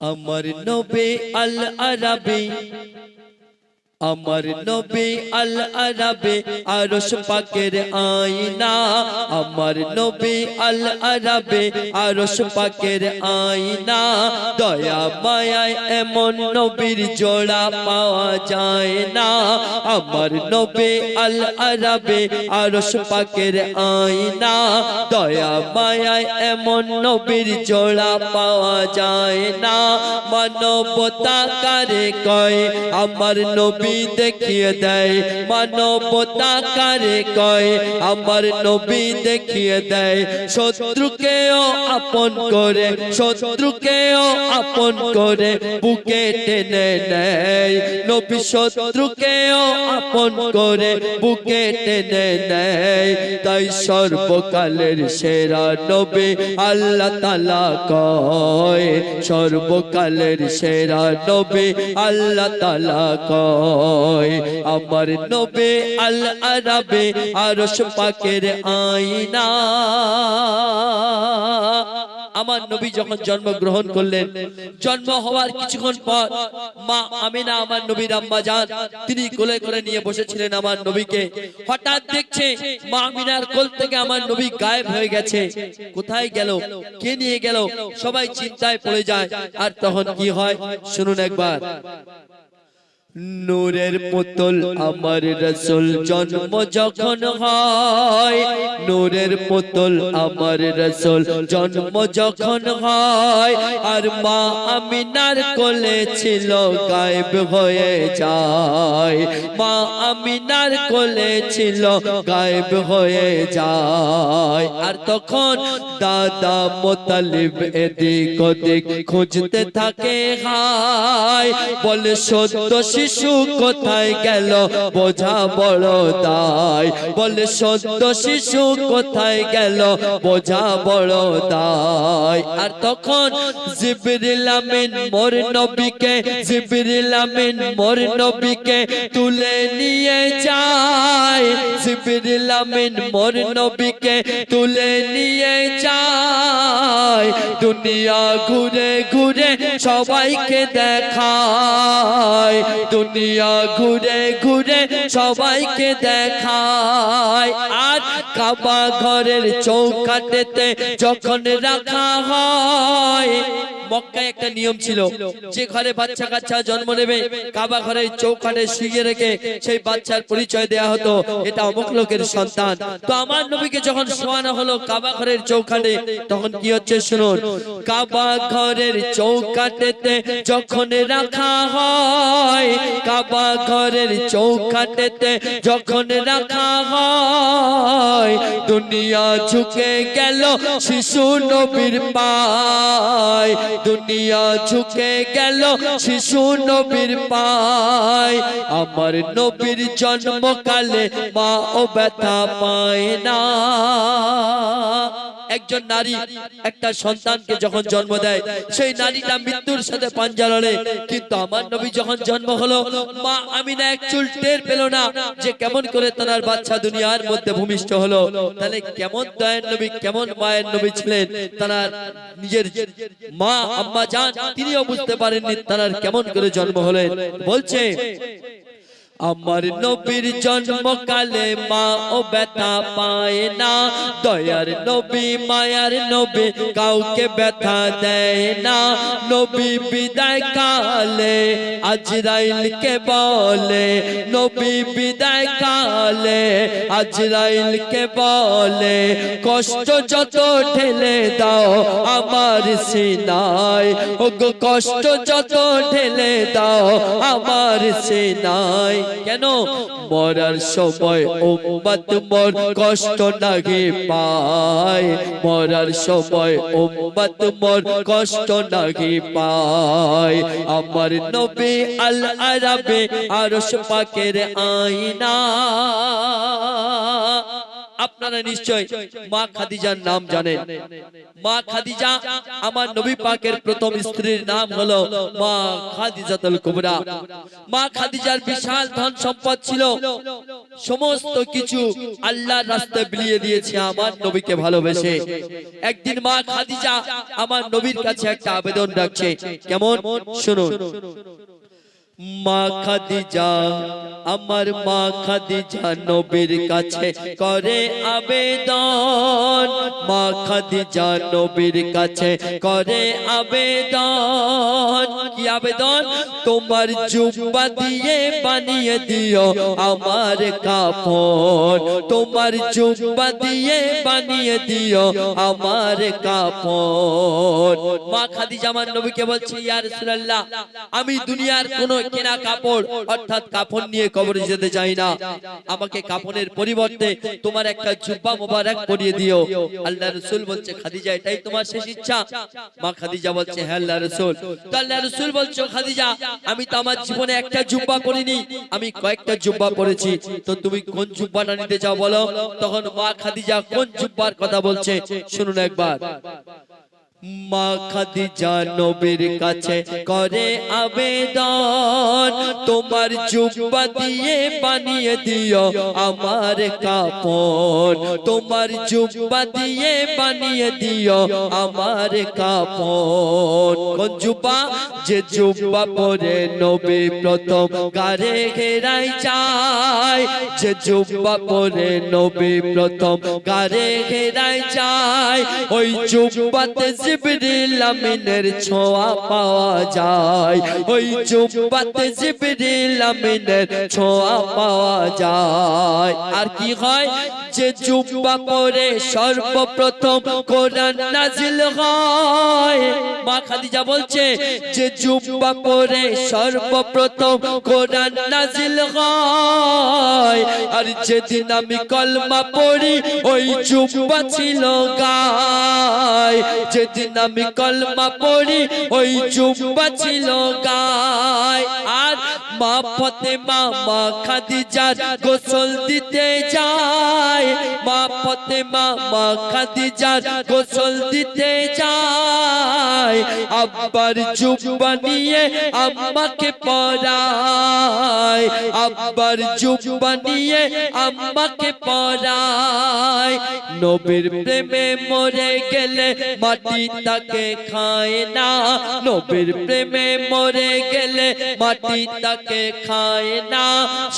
আমার নবী আল আরাবি আমার নবী আল আরাবে আরশ পাকের আয়না। আমার নবী আল আরাবে আরশ পাকের আয়না। দয়া মায়ায় এমন নবীর জোড়া পাওয়া যায় না। আমার নবী আল আরাবে আরশ পাকের আয়না। দয়া মায়ায় এমন নবীর জোড়া পাওয়া যায় না। মানবতা কারে কয়, আমার নবী দেখিয়ে দেয়, মানবতা কারে কয়? আমার নবী দেখিয়ে দেয়, শত্রুকেও আপন করে, শত্রুকেও আপন করে বুকে টেনে নেয়। নবী শত্রুকেও আপন করে বুকে টেনে নেয়। তাই সর্বকালের সেরা নবী আল্লাহ তালা কয়, সর্বকালের সেরা নবী আল্লাহ তালা কয়। আমার নবে আল আরাবে আরশ পাকের আইনা আমার নবী যখন জন্মগ্রহণ করলেন, জন্ম হওয়ার কিছুক্ষণ পর মা আমিনা, আমার নবীর আম্মা যান তিনি কোলে করে নিয়ে বসেছিলেন আমার নবীকে। হঠাৎ দেখছে মা আমিনার কোল থেকে আমার নবী গায়েব হয়ে গেছে। কোথায় গেল? কে নিয়ে গেল? সবাই চিন্তায় পড়ে যায়। আর তখন কি হয়? শুনুন একবার। নূরের পুতুল আমার রসুল জন্ম যখন হয়। নূরের পুতুল আমার রসুল জন্ম যখন হয়। আর মা আমিনার কোলে ছিল গায়েব হয়ে যায়। মা আমিনার কোলে ছিল গায়েব হয়ে যায়। আর তখন দাদা মোতালিব এদিক ওদিক খুঁজতে থাকে হায়। বলে সত্য শিশু কোথায় গেল? বোঝা বড় দায়। বলে সত্য শিশু কোথায় গেল? বোঝা বড় দায়। আর তখন জিবরিল আমিন, মোর নবীকে, জিবরিল আমিন, মোর নবীকে তুলে নিয়ে যায়। জিবরিল আমিন, মোর নবীকে তুলে নিয়ে যায়। দুনিয়া ঘুরে ঘুরে সবাইকে দেখায়। দুনিয়া ঘুরে ঘুরে সবাইকে দেখায়। আর কাবা ঘরের চৌকাটেতে যখন রাখা হয় মক্কায় একটা নিয়ম ছিল, যে ঘরে বাচ্চা কাচ্চা জন্ম নেবে, কাবা ঘরের চৌকাটে শুয়ে রেখে সেই বাচ্চার পরিচয় দেয়া হতো, এটা অমুক লোকের সন্তান। তো আমার নবীকে যখন শোয়ানো হলো কাবা ঘরের চৌকাটে তখন কি হচ্ছে শুনুন, কাবা ঘরের চৌকাটেতে যখন রাখা হয়, কাবা ঘরের চৌকাটেতে যখন রাখা হয়, দুনিয়া ঝুঁকে গেল শিশু নবীর পায়। দুনিয়া ঝুঁকে গেল শিশু নবীর পায়। আমার নবীর জন্মকালে মা ও ব্যথা পায় না। একজন নারী একটা সন্তানকে যখন জন্ম দেয়, সেই নারীটা মৃত্যুর সাথে পাঞ্জা লড়ে। কিন্তু আমার নবী যখন জন্ম হলো, মা আমিনা এক চুল টের পেল না যে কেমন করে তার বাচ্চা দুনিয়ার মধ্যে ভূমিষ্ঠ হলো। তাহলে কেমন দয়ের নবী, কেমন মায়ের নবী ছিলেন? তার নিজের মা, আম্মা, জান, তিনিও বুঝতে পারেননি তার কেমন করে জন্ম হলেন। বলছে আমার নবীর জন্মকালে মা ও ব্যথা পায় না। দয়ার নবী মায়ার নবী কাউকে ব্যথা দেয় না। নবী বিদায় কালে আজরাইলকে বলে নবী বিদায় কালে আজরাইলকে বলে কষ্ট যত ঠেলে দাও আমার সিনায়। ও কষ্ট যত ঠেলে দাও আমার সিনায়। কেন? মরার সময় উম্মত মন কষ্ট নাগে পায়? মরার সময় উম্মত মন কষ্ট নাগে পায়? আমার নবী আল আরাবে আরশ পাকের আইনা আপনারা নিশ্চয় মা খাদিজার নাম জানেন। মা খাদিজা আমার নবী পাকের প্রথম স্ত্রীর নাম হলো মা খাদিজাতুল কুবরা। মা খাদিজার বিশাল ধন সম্পদ ছিল। সমস্ত কিছু আল্লাহর রাস্তায় বিলিয়ে দিয়েছে আমার নবীকে ভালোবেসে। একদিন মা খাদিজা আমার নবীর কাছে একটা আবেদন রাখছে। কেমন? শুনুন। মা খাদিজা, আমার মা খাদিজা নবীর কাছে করে আবেদন। মা খাদিজা নবীর কাছে করে আবেদন। কি আবেদন? তোমার জুব্বা দিয়ে বানিয়ে দিও আমার কাপড় তোমার জুব্বা দিয়ে বানিয়ে দিও আমার কাপড় মা খাদিজা আমার নবীকে বলছে, ইয়া রাসূলুল্লাহ, আমি দুনিয়ার কোনো কেনা কাপড়, অর্থাৎ কাপড় নিয়ে কবরে যেতে চাই না। আমাকে কাপড়ের পরিবর্তে তোমার একটা জুব্বা মোবারক পরিয়ে দিও। আল্লাহ রাসূল বলছে, খাদিজা, এটাই তোমার শেষ ইচ্ছা? মা খাদিজা বলছে হ্যাঁ আল্লাহ রাসূল। তো আল্লাহ রাসূল বলছো, খাদিজা, আমি তো আমার জীবনে একটা জুব্বা করিনি আমি কয়েকটা জুব্বা করেছি তো তুমি কোন জুব্বাটা নিতে চাও বলো? তখন মা খাদিজা কোন জুব্বার কথা বলছে? শুনুন একবার। মা খাদিজা নবীর কাছে করে আবেদন, তোমার জুব্বা দিয়ে বানিয়ে দিও আমার কাপড়। তোমার জুব্বা দিয়ে বানিয়ে দিও আমার কাপড়। জুব্বা? যে জুব্বা পরে নবী প্রথম গারে ঘেরাই যায় যে জুব্বা পরে নবী প্রথম গারে ঘেরাই যায় ওই জুব্বাতে জিবরিল আমিনের ছোঁয়া পাওয়া যায়। ওই জিবরিল আমিনের ছোঁয়া পাওয়া যায়। আর কি হয়? যে পরে সর্বপ্রথম কোরআন নাজিল হয়। মা খাদিজা বলছে, যে পরে সর্বপ্রথম কোরআন নাজিল হয়। আর যেদিন আমি কলমা পড়ি, ওই জুব্বা ছিল গায়। যেদিন আমি কলমা পড়ি, ওই জুব্বা ছিল গায়। আর মা ফতেমা, মা খাদিজার গোসল দিতে যায়। মা ফতেমা, মা খাদিজার গোসল দিতে যায়। আব্বার জুব্বা নিয়ে আম্মাকে পরায় আব্বার জুব্বা নিয়ে আম্মাকে পরায় নবীর প্রেমে মরে গেলে মাটি তাকে খায় না। নবীর প্রেমে মরে গেলে মাটি তাকে খায় না।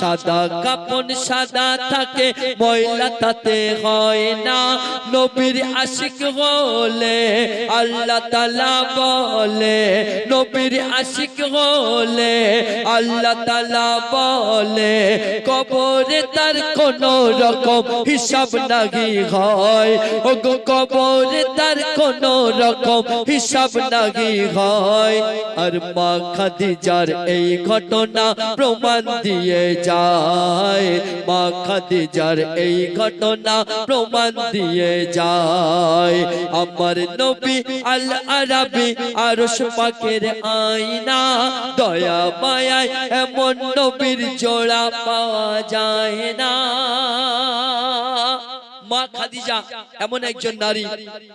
সাদা কাপন সাদা থাকে, ময়লা তাতে হয় না। নবীর আশিক হলে আল্লাহ তালা বলে, নবীর আশিক হলে আল্লাহ তালা বলে, কবরে তার কোন রকম হিসাব নাগি হয়। ও কবরে তার কোন রকম হিসাব নাগি হয়। আর মা খাদিজার এই ঘটনা প্রমাণ দিয়ে যায়। মা খাদিজার এই ঘটনা প্রমাণ দিয়ে যায়। আমার নবী আল আরবি আরশ পাকের আয়না দয়া মায়ায় এমন নবীর জোড়া পাওয়া যায় না। মা খাদিজা এমন একজন নারী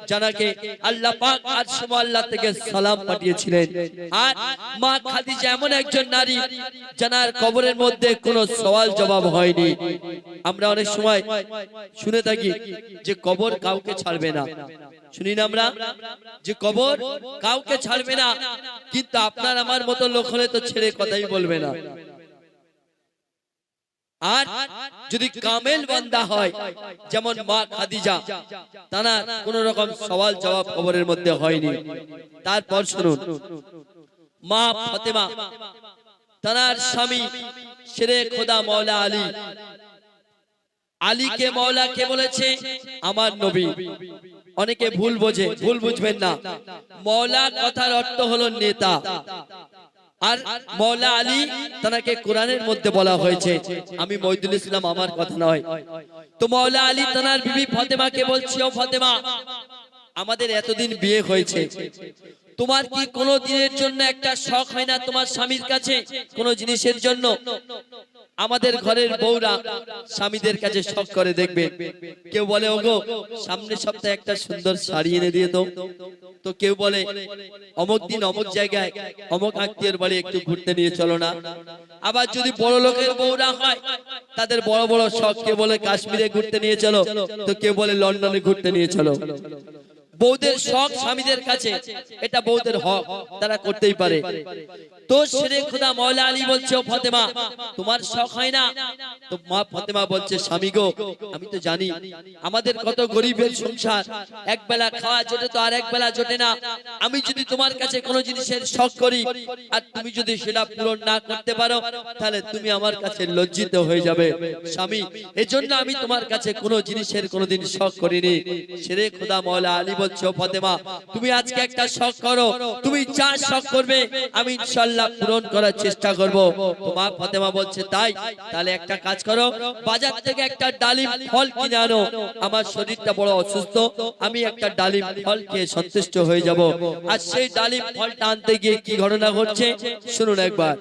যাকে আল্লাহ পাক আর সময় আল্লাহ থেকে সালাম পাঠিয়েছিলেন। আর মা খাদিজা এমন একজন নারী জানার কবরের মধ্যে কোনো সওয়াল জবাব হয়নি। আমরা অনেক সময় শুনে থাকি যে কবর কাউকে ছাড়বে না। শুনি না আমরা? যে কবর কাউকে ছাড়বে না, কিন্তু আপনার আমার মতো লোক হলে তো ছেড়ে কথাই বলবে না। আর যদি কামেল বান্দা হয়, যেমন মা খাদিজা তারা কোন রকম সওয়াল জবাব খবরের মধ্যে হয়নি। তারপর শুনুন, মা ফতেমা তার স্বামী শেরে খোদা মৌলা আলী। আলীকে মৌলা কে বলেছে? আমার নবী। অনেকে ভুল বোঝে, ভুল বুঝবেন না। মৌলা কথার অর্থ হলো নেতা। আর মৌলা আলী তাকে কোরআনের মধ্যে বলা হয়েছে। আমি মহিদুল ইসলাম, আমার কথা নয়। তো মৌলা আলী তানার বিবি ফতেমাকে বলছি, ও ফতেমা, আমাদের এতদিন বিয়ে হয়েছে। তোমার কি কোনো দিনের জন্য একটা শখ হয় না তোমার স্বামীর কাছে? কোনো জিনিসের জন্য? আমাদের ঘরের বউরা স্বামীদের কাছে শখ করে দেখবে। কেউ বলে ওগো সামনের সপ্তাহে একটা সুন্দর শাড়ি এনে দিয়ে তো তো কেউ বলে অমুক দিন অমুক জায়গায় অমুক আত্মীয়ের বাড়ি একটু ঘুরতে নিয়ে চলো না। আবার যদি বড় লোকের বউরা হয় তাদের বড় বড় শখ কেউ বলে কাশ্মীরে ঘুরতে নিয়ে চলো। তো কেউ বলে লন্ডনে ঘুরতে নিয়ে চলো। বৌদের শখ স্বামীদের কাছে, এটা বৌদের হক তারা করতেই পারে। তো সেরে খুদা মৌলা আলী বলছে, ও ফতেমা, তোমার শখ হয় না? তো মা ফতেমা বলছে, স্বামী গো, আমি তো জানি, আমাদের কত গরিবের সংসার, এক বেলা খাওয়া জোটে তো আর এক বেলা জোটে না। আমি যদি তোমার কাছে কোনো জিনিসের শখ করি, আর তুমি যদি সেটা পূরণ না করতে পারো, তাহলে তুমি আমার কাছে লজ্জিত হয়ে যাবে। স্বামী, এজন্য আমি তোমার কাছে কোনো জিনিসের কোনোদিন শখ করিনি। সেরে খোদা মৌলা আলী বলছো, ফতেমা, তুমি আজকে একটা শখ করো, তুমি যা শখ করবে, আমি ইনশাল্লাহ পূরণ করার চেষ্টা করব। তোমার ফতেমা বলছে, তাই? তাহলে একটা কাজ করো, বাজার থেকে একটা ডালিম ফল কিনে আনো। আমার শরীরটা বড় অসুস্থ, আমি একটা ডালিম ফল খেয়ে সন্তুষ্ট হয়ে যাব। আর সেই ডালিম ফলটা আনতে গিয়ে কি ঘটনা ঘটছে? শুনুন একবার।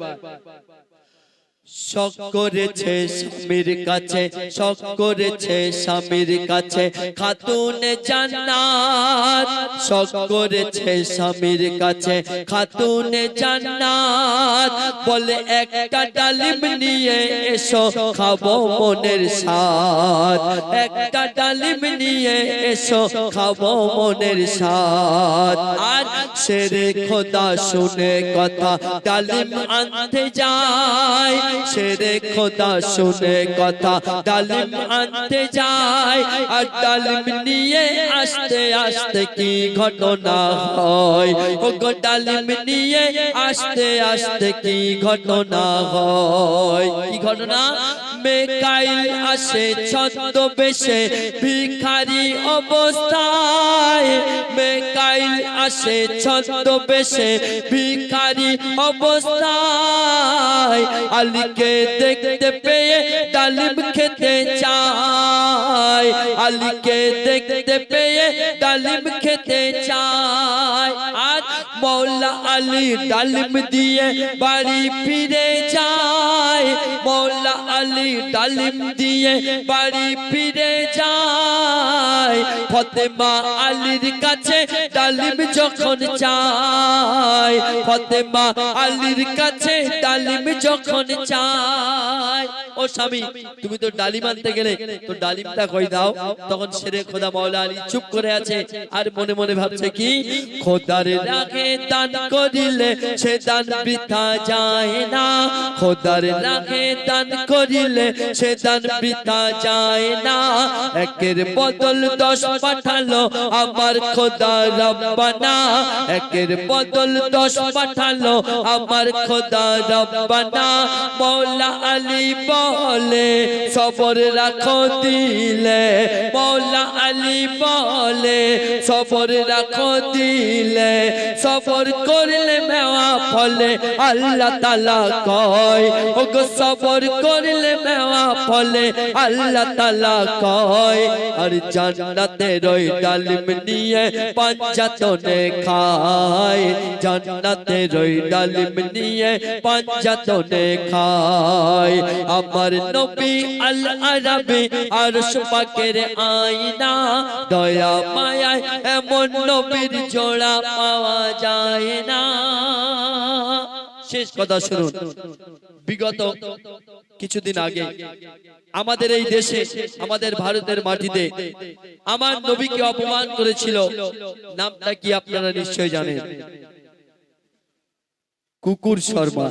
শখ করেছে স্বামীর কাছে, শখ করেছে স্বামীর কাছে। খাতুন জান্নাত, শখ করেছে স্বামীর কাছে। খাতুন জান্নাত, বলে একটা ডালিম নিয়ে এসো, খাব মনের স্বাদ। একটা ডালিম নিয়ে এসো, খাব মনের স্বাদ। আর সেরে খোদা শুনে কথা, ডালিম আনতে যায় সেরে খোদা শুনে কথা। ডালিম আনতে যায়, আর ডালিম নিয়ে আসতে আসতে কি ঘটনা হয়? ও ডালিম নিয়ে আসতে আসতে কি ঘটনা হয়? কি ঘটনা? মেকাইল আসে ছন্দ বেশে ভিখারি অবস্থায়। মেকাইল আসে ছন্দ বেশে ভিখারি অবস্থায়। আলীকে দেখতে পেয়ে ডালিম খেতে চায়। আলীকে দেখতে পেয়ে ডালিম খেতে চায়। আর মৌলা আলী ডালিম দিয়ে বাড়ি ফিরে যায় মৌলা আলী ডালিম দিয়ে বাড়ি ফিরে যায়। ফতেমা আলীর কাছে যখন চায় ফতেমা আলীর কাছে যখন চায় ও স্বামী, তুমি তো ডালিম আনতে গেলে, তো ডালিমটা কই দাও? তখন সেরে খোদা মাওলা আলী চুপ করে আছে আর মনে মনে ভাবছে কি? খোদার দান করিলে সে দান বৃথা যায় না। খোদার রাখে দান করিলে সে দান বৃথা যায় না। একের বদল দশ পাঠালো আমার খোদা রব্বানা। একের বদল দশ পাঠালো আমার খোদা রব্বানা। মৌলা আলী বলে, সবর রাখো দিলে। মৌলা আলী বলে, সবর রাখো দিলে। সবর করলে মেওয়া ফলে, আল্লাহ তালা কয়। ও গো সবর করলে মেওয়া ফলে, আল্লাহ তালা কয়। আর জান্নাতে রই ডালিম নিয়ে পাঞ্জাতনে খায়। জান্নাতে রই ডালিম নিয়ে পাঞ্জাতনে খায়। আমার নবী আল আরবি আর পাকের আইনা দয়া মায়ায় এমন নবীর জোড়া পাওয়া যায় না। শেষ কথা শুনুন। বিগত কিছুদিন আগে আমাদের এই দেশে, আমাদের ভারতের মাটিতে আমার নবীকে অপমান করেছিল। নামটা কি আপনারা নিশ্চয় জানেন? কুকুর শর্মা।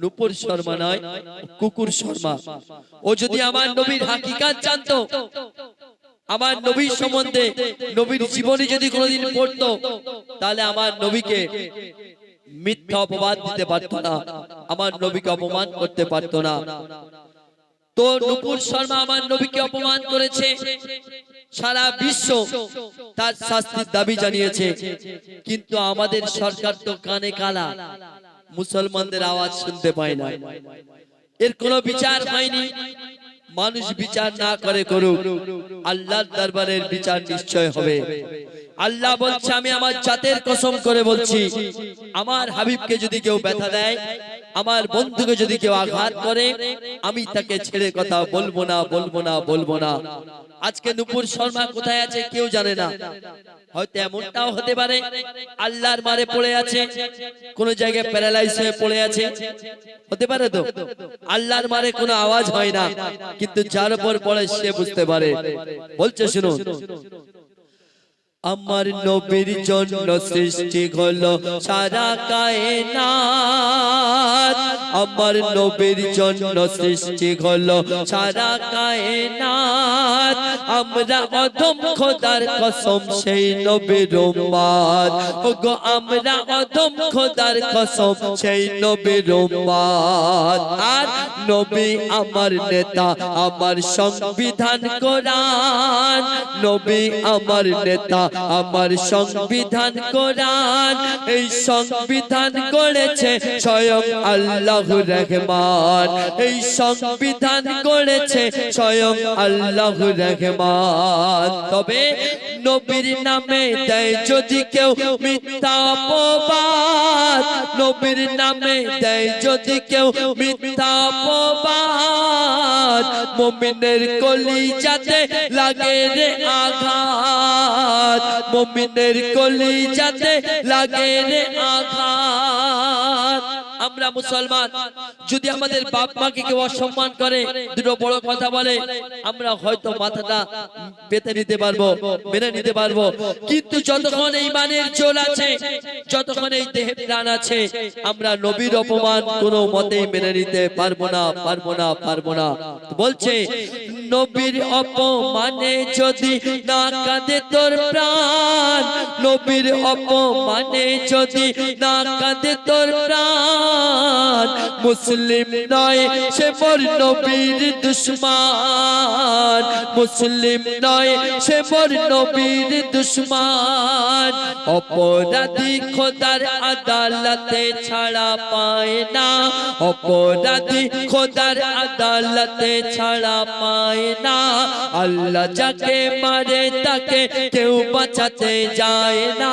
নুপুর শর্মা নয়, কুকুর শর্মা। ও যদি আমার নবীর হাকিকাত জানতো, আমার নবীর সম্বন্ধে, নবীর জীবনী যদি কোনোদিন পড়তো, তাহলে আমার নবীকে মিথ্যা অপবাদ দিতে পারতো না। আমার নবীকে অপমান করতে পারতো না। তো নুপুর শর্মা আমার নবীকে অপমান করেছে। সারা বিশ্ব তার শাস্তির দাবি জানিয়েছে। কিন্তু আমাদের সরকার তো কানে কালা। মুসলমানদের আওয়াজ শুনতে পায় না। এর কোনো বিচার হয়নি। মানুষ বিচার না করে করুক। আল্লাহর দরবারের বিচার নিশ্চয় হবে। আল্লাহ বলছে আমি আমার জাতের কসম করে বলছি আমার হাবিবকে যদি কেউ ব্যথা দেয় আমার বন্ধুকে যদি কেউ আঘাত করে আমি তাকে ছেড়ে কথা বলব না বলব না বলব না। আজকে নুপুর শর্মা কোথায় আছে কেউ জানে না। হয়তো এমনটাও হতে পারে আল্লাহর মারে পড়ে আছে কোন জায়গায় প্যারালাইজ হয়ে পড়ে আছে হতে পারে তো? আল্লাহর মারে কোনো আওয়াজ হয় না কিন্তু যার উপর পড়ে সে বুঝতে পারে। বলছে শুনুন আমার নবীর জন্য সৃষ্টি হলো সারা কায়নাত। আমার নবীর জন্য সৃষ্টি হলো সারা কায়নাত। আমরা অধম খোদার কসম সেই নবীর উম্মত ওগো আমরা অধম খোদার কসম সেই নবীর উম্মত আর নবী আমার নেতা আমার সংবিধান কোরআন। নবী আমার নেতা আমার সংবিধান কোরআন, এই সংবিধান করেছে স্বয়ং আল্লাহ রহমান। এই সংবিধান করেছে স্বয়ং আল্লাহ রহমান। তবে নবীর নামে দেয় যদি কেউ মিথ্যা অপবাদ, নবীর নামে দেয় যদি কেউ মিথ্যা অপবাদ মুমিনের কলি যাতে লাগে রে আঘাত। মমিনের কলি যাতে লাগে রে আঘাত। আমরা মুসলমান, যদি আমাদের বাপ মাকে কেউ অসম্মান করে, দুটো বড় কথা বলে, আমরা হয়তো মাথাটা পেতে নিতে পারব, মেনে নিতে পারব। কিন্তু যতক্ষণ এই মানের জোর আছে, যতক্ষণ এই দেহে প্রাণ আছে, আমরা নবীর অপমান কোনো মতেই মেনে নিতে পারব না পারব না পারব না। বলছে নবীর অপমানে যদি না কাঁদে তোর প্রাণ, নবীর অপমানে যদি না কাঁদে তোর প্রাণ, মুসলিম নয় সে মোর নবীর দুশ্মন, মুসলিম নয় সে মোর নবীর দুশ্মন। অপরাধী খোদার আদালতে ছাড়া পায় না, অপরাধী খোদার আদালতে ছাড়া পায় না। আল্লাহ যাকে মারে তাকে কেউ বাঁচাতে যায় না।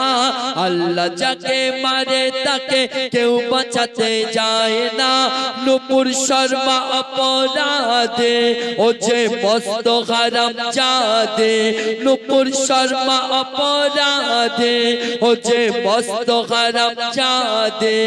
আল্লাহ যাকে মারে তাকে কেউ বাঁচাতে যায় না। নুপুর শর্মা অপরাধে ও যে মস্ত হারাম জাদে। নুপুর শর্মা অপরাধে ও যে মস্ত হারাম জাদে।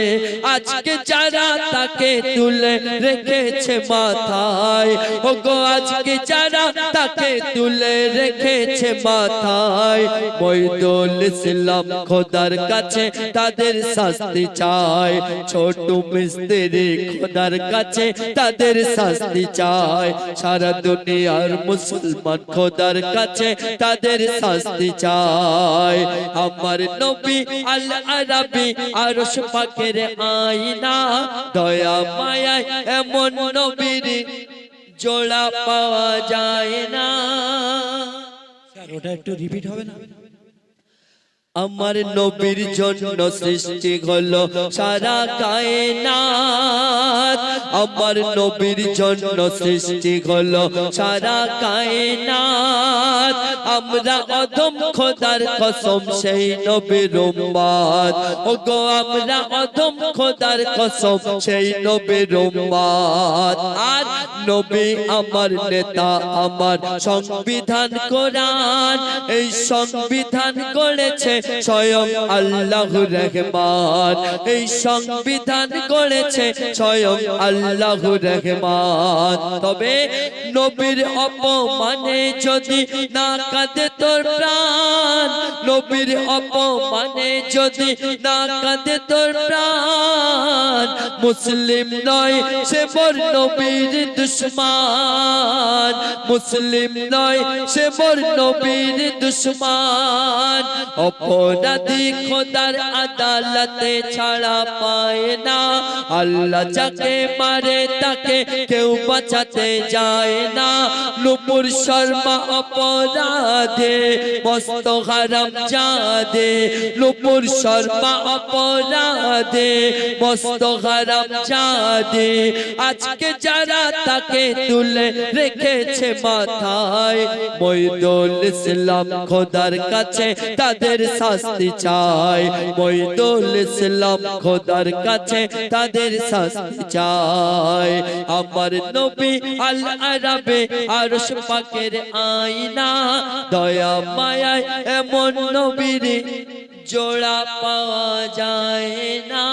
আজকে যারা তাকে তুলে রেখেছে মাথায় ও গো আজকে যারা তাকে তুলে রেখেছে মাথায়। মইদুল ইসলাম খোদার কাছে তাদের শাস্তি চায়। ছোট মিস্ত্রি খোদার কাছে তাদের শাস্তি চায়। সারা দুনিয়ার মুসলমান খোদার কাছে তাদের শাস্তি চায়। আমার নবী আল আরবি আরশ পাকের আয়না, দয়া মায়ায় এমন নবীর জোড়া পাওয়া যায় না। স্যার ওটা একটু রিপিট হবে না? আমার নবীর জন্য সৃষ্টি হলো সারা কায়নাত। আমার নবীর জন্য সৃষ্টি হলো সারা কায়নাত। আমরা অধম খোদার কসম সেই নবীর উম্মত ওগো আমরা অধম খোদার কসম সেই নবীর উম্মত আর নবী আমার নেতা আমার সংবিধান কোরআন। এই সংবিধান করেছে স্বয়ং আল্লাহ রহমান। এই সংবিধান করেছে স্বয়ং আল্লাহ রহমান। তবে নবীর অপমানে যদি না কাঁদে তোর প্রাণ, নবীর অপমানে যদি না কাঁদে তোর প্রাণ, মুসলিম নয় সে মোর নবীর দুশ্মন। মুসলিম নয় সে মোর নবীর দুশ্মন। অপরাধী খোদার আদালতে ছাড়া পায় না। আল্লাহ যাকে মারে তাকে কেউ বাঁচাতে যায় না। নুপুর শর্মা অপরাধে, মস্ত হারাম জাদে। নুপুর শর্মা অপরাধে, মস্ত হারাম জাদে। আজকে যারা তাকে তুলে রেখেছে মাথায়, মইদুল ইসলাম খোদার কাছে তাদের শাস্তি চায় মইদুল ইসলাম খোদার কাছে তাদের শাস্তি চায় আমার নবী আল আরবে আরশ পাকের আয়না, দয়া মায়ায় এমন নবীর জোড়া পাওয়া যায় না।